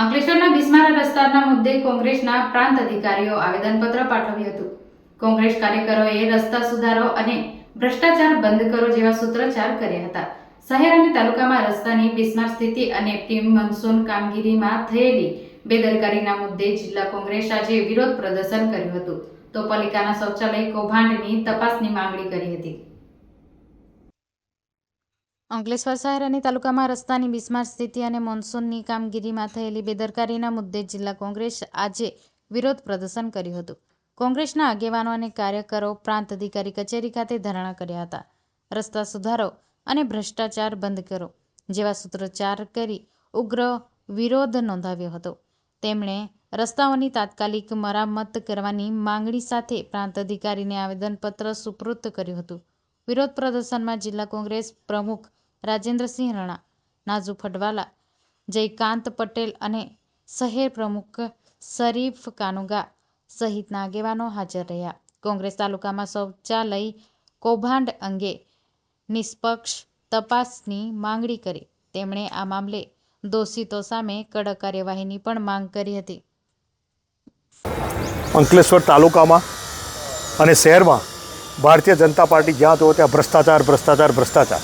અંકલેશ્વરના બિસ્મારા રસ્તાના મુદ્દે કોંગ્રેસના પ્રાંત અધિકારીઓ આવેદનપત્ર પાઠવ્યું હતું. કોંગ્રેસ કાર્યકરોએ રસ્તા સુધારો અને ભ્રષ્ટાચાર બંધ કરો જેવા સૂત્રોચ્ચાર કર્યા હતા. શહેર અને તાલુકામાં રસ્તાની બિસ્માર સ્થિતિ અને ટીમ મનસૂન કામગીરીમાં થયેલી બેદરકારીના મુદ્દે જિલ્લા કોંગ્રેસ આજે વિરોધ પ્રદર્શન કર્યું હતું. તો પાલિકાના શૌચાલય કૌભાંડની તપાસની માંગણી કરી હતી. અંકલેશ્વર શહેર અને તાલુકામાં રસ્તાની બિસ્માર સ્થિતિ અને મોન્સૂનની કામગીરીમાં થયેલી બેદરકારીના મુદ્દે જિલ્લા કોંગ્રેસ આજે વિરોધ પ્રદર્શન કર્યું હતું. કોંગ્રેસના આગેવાનો અને કાર્યકરો પ્રાંત અધિકારી કચેરી ખાતે ધરણા કર્યા હતા. રસ્તા સુધારો અને ભ્રષ્ટાચાર બંધ કરો જેવા સૂત્રોચ્ચાર કરી ઉગ્ર વિરોધ નોંધાવ્યો હતો. તેમણે રસ્તાઓની તાત્કાલિક મરામત કરવાની માંગણી સાથે પ્રાંત અધિકારીને આવેદનપત્ર સુપૃત કર્યું હતું. વિરોધ પ્રદર્શનમાં જિલ્લા કોંગ્રેસ પ્રમુખ રાજેન્દ્રસિંહ રણા નાઝુ ફડવાલા, જયકાંત પટેલ અને શહેર પ્રમુખ શરીફ કાનુગા સહિતના આગેવાનો હાજર રહ્યા. કોંગ્રેસ તાલુકામાં શૌચાલય કૌભાંડ અંગે નિષ્પક્ષ તપાસની માંગણી કરી. તેમણે આ મામલે દોષિતો સામે કડક કાર્યવાહીની પણ માંગ કરી હતી. અંકલેશ્વર તાલુકામાં અને શહેરમાં ભારતીય જનતા પાર્ટી જ્યાં જુઓ ત્યાં ભ્રષ્ટાચાર ભ્રષ્ટાચાર ભ્રષ્ટાચાર.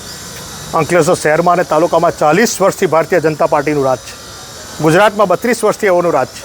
અંકલેશ્વર શહેરમાં અને તાલુકામાં ચાલીસ વર્ષથી ભારતીય જનતા પાર્ટીનું રાજ છે. ગુજરાતમાં બત્રીસ વર્ષથી એઓનું રાજ છે.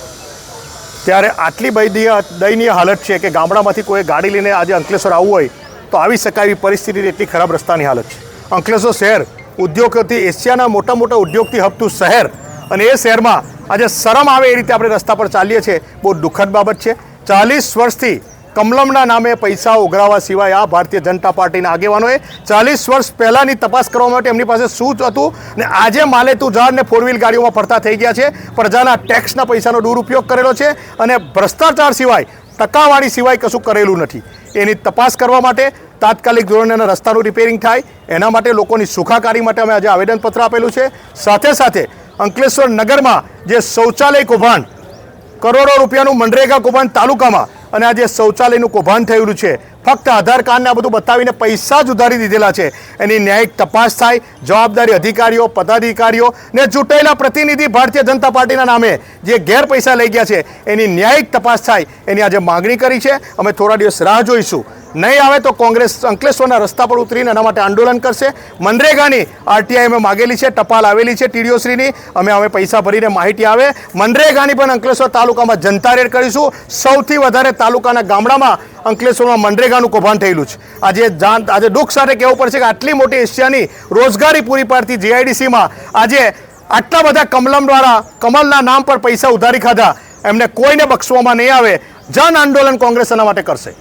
ત્યારે આટલી બૈદીય, દયનીય હાલત છે કે ગામડામાંથી કોઈ ગાડી લઈને આજે અંકલેશ્વર આવવું હોય તો આવી શકાય એવી પરિસ્થિતિ એટલી ખરાબ રસ્તાની હાલત છે. અંકલેશ્વર શહેર ઉદ્યોગોથી એશિયાના મોટા મોટા ઉદ્યોગથી હપતું શહેર અને એ શહેરમાં આજે શરમ આવે એ રીતે આપણે રસ્તા પર ચાલીએ છીએ. બહુ દુઃખદ બાબત છે. ચાલીસ વર્ષથી કમલમના નામે પૈસા ઉઘરાવા સિવાય આ ભારતીય જનતા પાર્ટીના આગેવાનોએ ચાલીસ વર્ષ પહેલાંની તપાસ કરવા માટે એમની પાસે શું હતું ને આજે માલે તું ઝાડ ને ફોર વ્હીલ ગાડીઓમાં ફરતા થઈ ગયા છે. પ્રજાના ટેક્સના પૈસાનો દુરુપયોગ કરેલો છે અને ભ્રષ્ટાચાર સિવાય ટકાવાળી સિવાય કશું કરેલું નથી. એની તપાસ કરવા માટે તાત્કાલિક ધોરણે એના રસ્તાનું રિપેરિંગ થાય. એના માટે લોકોની સુખાકારી માટે અમે આજે આવેદનપત્ર આપેલું છે. સાથે સાથે અંકલેશ્વર નગરમાં જે શૌચાલય કૌભાંડ કરોડો રૂપિયાનું મનરેગા કૌભાંડ તાલુકામાં અને આ જે શૌચાલયનું કૌભાંડ થયેલું છે. ફક્ત આધાર કાર્ડને આ બધું બતાવીને પૈસા જ ઉધારી દીધેલા છે. એની ન્યાયિક તપાસ થાય, જવાબદારી અધિકારીઓ, પદાધિકારીઓ ને ચૂંટાયેલા પ્રતિનિધિ ભારતીય જનતા પાર્ટીના નામે જે ગેર પૈસા લઈ ગયા છે, એની ન્યાયિક તપાસ થાય, એની આજે માગણી કરી છે. અમે થોડા દિવસ રાહ જોઈશું. નહીં આવે તો કોંગ્રેસ અંકલેશ્વરના રસ્તા પર ઉતરીને એના માટે આંદોલન કરશે. મનરેગાની આરટીઆઈ અમે માગેલી છે, ટપાલ આવેલી છે ટીડીઓશ્રીની અમે અમે પૈસા ભરીને માહિતી આવે. મનરેગાની પણ અંકલેશ્વર તાલુકામાં જનતા રેડ કરીશું. સૌથી વધારે તાલુકાના ગામડામાં અંકલેશ્વરમાં મનરેગાનું કૌભાંડ થયેલું છે. આજે જાણ આજે દુઃખ સાથે કહેવું પડશે કે આટલી મોટી એશિયાની રોજગારી પૂરી પાડતી જીઆઈડીસીમાં આજે આટલા બધા કમલમ દ્વારા કમલના નામ પર પૈસા ઉધારી ખાધા. એમને કોઈને બક્ષવામાં નહીં આવે. જન આંદોલન કોંગ્રેસ એના માટે કરશે.